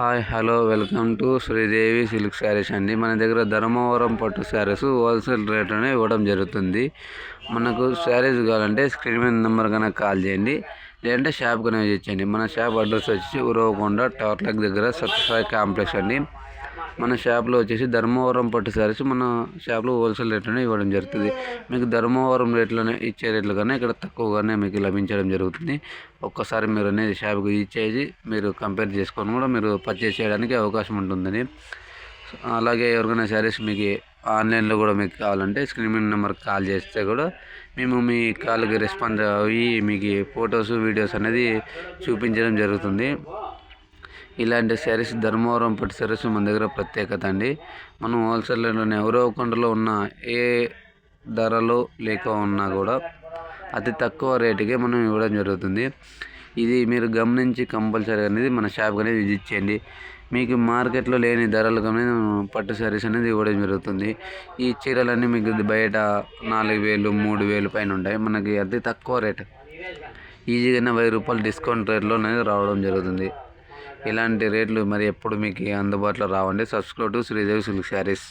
Hi hello welcome to Sridevi silk sarees అండి. మన దగ్గర ధర్మవరం పట్టు శారీస్ హోల్సేల్ రేట్లోనే ఇవ్వడం జరుగుతుంది. మనకు శారీస్ కావాలంటే స్క్రీన్ మీద నెంబర్ కనుక కాల్ చేయండి. లేదంటే షాప్ కనుక చేయండి. మన షాప్ అడ్రస్ వచ్చి ఉరవకొండ టవర్లక్ దగ్గర సత్యసాయి కాంప్లెక్స్ అండి. మన షాప్లో వచ్చేసి ధర్మవరం పట్టు శారీస్ మన షాప్లో హోల్సేల్ రేట్లోనే ఇవ్వడం జరుగుతుంది. మీకు ధర్మవరం రేట్లోనే ఇచ్చే రేట్లు కన్నా ఇక్కడ తక్కువగానే మీకు లభించడం జరుగుతుంది. ఒక్కసారి మీరు అనేది షాప్కి ఇచ్చేసి మీరు కంపేర్ చేసుకొని కూడా మీరు పర్చేస్ చేయడానికి అవకాశం ఉంటుందని. అలాగే ఎవరికైనా శారీస్ మీకు ఆన్లైన్లో కూడా మీకు కావాలంటే స్క్రీన్ నెంబర్కి కాల్ చేస్తే కూడా మేము మీ కాల్కి రెస్పాన్స్ అయ్యి మీకు ఫొటోస్ వీడియోస్ అనేది చూపించడం జరుగుతుంది. ఇలాంటి శారీస్ ధర్మవరం పట్టు శారీస్ మన దగ్గర ప్రత్యేకత అండి. మనం హోల్సేల్లోనే ఎవరో కొండలో ఉన్న ఏ ధరలో లేక ఉన్నా కూడా అతి తక్కువ రేటుకే మనం ఇవ్వడం జరుగుతుంది. ఇది మీరు గమనించి కంపల్సరీ అనేది మన షాప్ అనేది విజిట్ చేయండి. మీకు మార్కెట్లో లేని ధరలు కానీ పట్టు శారీస్ అనేది ఇవ్వడం జరుగుతుంది. ఈ చీరలన్నీ మీకు బయట నాలుగు వేలు మూడు వేలు పైన ఉంటాయి. మనకి అతి తక్కువ రేట్. ఈజీగానే వెయ్యి రూపాయలు డిస్కౌంట్ రేట్లో అనేది రావడం జరుగుతుంది. ఇలాంటి రేట్లు మరి ఎప్పుడు మీకు అందుబాటులో రావండి? Subscribe to Sridevi silk sarees.